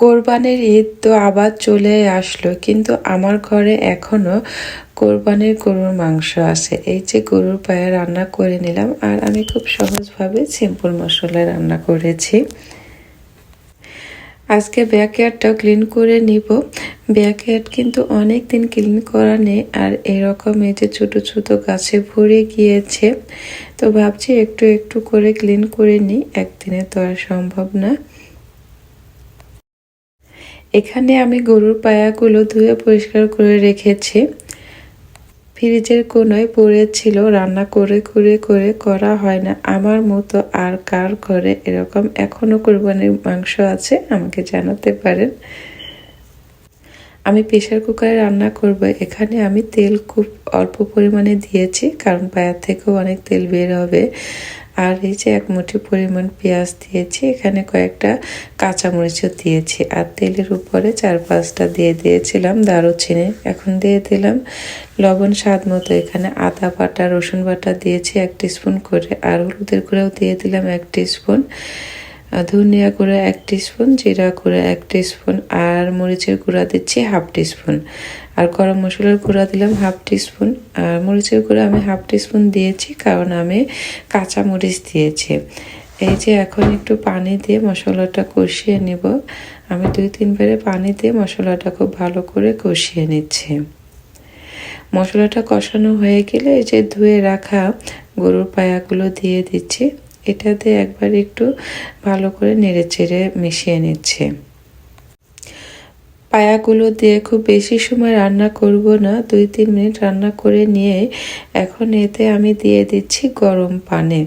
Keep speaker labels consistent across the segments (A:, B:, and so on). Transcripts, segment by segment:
A: কোরবানির ঈদ তো আবার চলে আসলো, কিন্তু আমার ঘরে এখনও কোরবানির গরুর মাংস আছে। এই যে গরুর পায়ে রান্না করে নিলাম, আর আমি খুব সহজভাবে সিম্পল মশলায় রান্না করেছি। আজকে ব্যাকয়ার্ডটাও ক্লিন করে নিব। ব্যাকয়ার্ড কিন্তু অনেক দিন ক্লিন করা নেই, আর এরকম এই যে ছোট ছোট গাছে ভরে গিয়েছে। তো ভাবছি একটু একটু করে ক্লিন করে নিই, একদিনে তো আর সম্ভব না। এখানে আমি গরুর পায়াগুলো ধুয়ে পরিষ্কার করে রেখেছি। ফ্রিজের কোনোয় পড়েছিল রান্না করে করে করে করা হয় না। আমার মতো আর কার ঘরে এরকম এখনও কোরবানির মাংস আছে? আমাকে জানাতে পারেন। আমি প্রেশার কুকারে রান্না করব। এখানে আমি তেল খুব অল্প পরিমাণে দিয়েছি, কারণ পায়ার থেকেও অনেক তেল বের হবে। আর এই যে এক মুঠি পরিমাণ পেঁয়াজ দিয়েছি, এখানে কয়েকটা কাঁচামরিচও দিয়েছি। আর তেলের উপরে চার পাঁচটা দিয়ে দিয়েছিলাম দারুচিনি। এখন দিয়ে দিলাম লবণ স্বাদ মতো। এখানে আদা বাটা, রসুন বাটা দিয়েছি এক স্পুন করে, আর হলুদের গুঁড়াও দিয়ে দিলাম এক স্পুন ধনিয়া গুঁড়া এক স্পুন জিরা গুঁড়া এক স্পুন আর মরিচের গুঁড়া দিচ্ছি হাফ স্পুন আর গরম মশলার গুঁড়া দিলাম হাফ স্পুন আর মরিচের গুঁড়া আমি হাফ স্পুন দিয়েছি, কারণ আমি কাঁচা মরিচ দিয়েছি। এই যে এখন একটু পানি দিয়ে মশলাটা কষিয়ে নিব। আমি দুই তিনবারে পানি দিয়ে মশলাটা খুব ভালো করে কষিয়ে নিচ্ছি। মশলাটা কষানো হয়ে গেলে এই যে ধুয়ে রাখা গরুর পায়াগুলো দিয়ে দিচ্ছি। এটাতে একবার একটু ভালো করে নেড়ে চেড়ে মিশিয়ে নিচ্ছে। পায়াগুলো দিয়ে খুব বেশি সময় রান্না করব না, দুই তিন মিনিট রান্না করে নিয়ে এখন এতে আমি দিয়ে দিচ্ছি গরম পানি।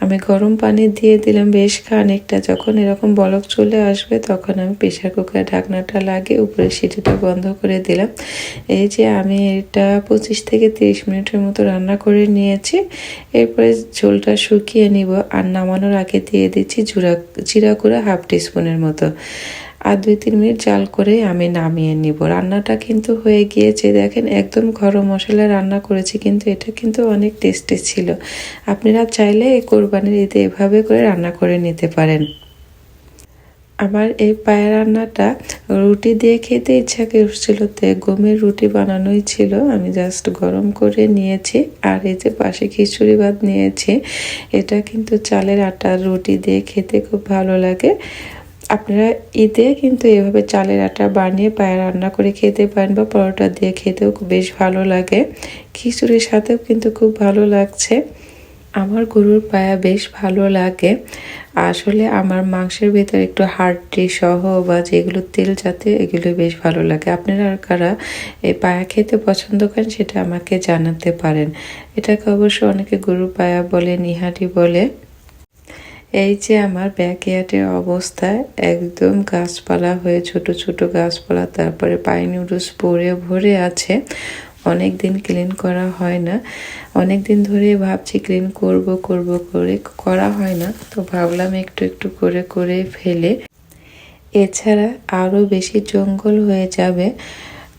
A: আমি গরম পানি দিয়ে দিলাম বেশ খানিকটা। যখন এরকম বলক চলে আসবে, তখন আমি প্রেশার কুকার ঢাকনাটা লাগিয়ে উপরে সিটিটা বন্ধ করে দিলাম। এই যে আমি এটা পঁচিশ থেকে তিরিশ মিনিটের মতো রান্না করে নিয়েছি। এরপরে ঝোলটা শুকিয়ে নিব আর নামানোর আগে দিয়ে দিচ্ছি জুরা জিরা গুঁড়া হাফ টিস্পুনের মতো। আর দুই তিন মিনিট জাল করে আমি নামিয়ে নিব। রান্নাটা কিন্তু হয়ে গিয়েছে। দেখেন, একদম গরম মশলা রান্না করেছি, কিন্তু এটা কিন্তু অনেক টেস্টি ছিল। আপনারা চাইলে এই কোরবানির ঈদে এভাবে করে রান্না করে নিতে পারেন। আমার এই পায়ের রান্নাটা রুটি দিয়ে খেতে ইচ্ছা করছিল, তো গমের রুটি বানানোই ছিল। আমি জাস্ট গরম করে নিয়েছি আর এই যে পাশে খিচুড়ি ভাত নিয়েছি, এটা কিন্তু চালের আটার রুটি দিয়ে খেতে খুব ভালো লাগে। আপনারা ঈদে কিন্তু এভাবে চালের আটা বানিয়ে পায়ে রান্না করে খেতে পারেন বা পরোটা দিয়ে খেতেও বেশ ভালো লাগে। খিচুড়ির সাথেও কিন্তু খুব ভালো লাগছে। আমার গরুর পায়া বেশ ভালো লাগে। আসলে আমার মাংসের ভিতরে একটু হাড়টি সহ বা যেগুলো তেল জাতীয় এগুলো বেশ ভালো লাগে। আপনারা আর কারা এই পায়া খেতে পছন্দ করেন সেটা আমাকে জানাতে পারেন। এটাকে অবশ্য অনেকে গরুর পায়া বলে নিহাটি বলে। এই যে আমার ব্যাকয়ার্ডের অবস্থা, একদম গাছপালা হয়ে ছোট ছোট গাছপালা, তারপরে পাইনুডুস পরে ভরে আছে। অনেক দিন ক্লিন করা হয় না। অনেক দিন ধরে ভাবছি ক্লিন করব করব করে, করা হয় না। তো ভাবলাম একটু একটু করে করে ফেলে। এছাড়া আরও বেশি জঙ্গল হয়ে যাবে।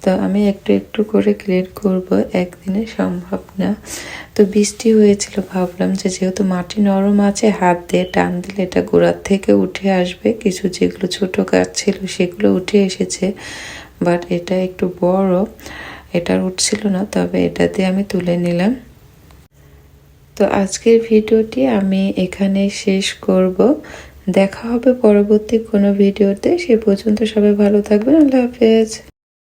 A: তো আমি একটু একটু করে ক্লিন করব, একদিনে সম্ভব না। তো বৃষ্টি হয়েছিল, ভাবলাম যে যেহেতু মাটি নরম আছে, হাত দিয়ে টান দিলে এটা গোড়ার থেকে উঠে আসবে। কিছু যেগুলো ছোট গাছ ছিল সেগুলো উঠে এসেছে বাট এটা একটু বড় এটার উঠছিল না, তবে এটা দিয়ে আমি তুলে নিলাম। তো আজকের ভিডিওটি আমি এখানে শেষ করব। দেখা হবে পরবর্তী কোনো ভিডিওতে, সে পর্যন্ত সবাই ভালো থাকবেন, আল্লাহ হাফেজ।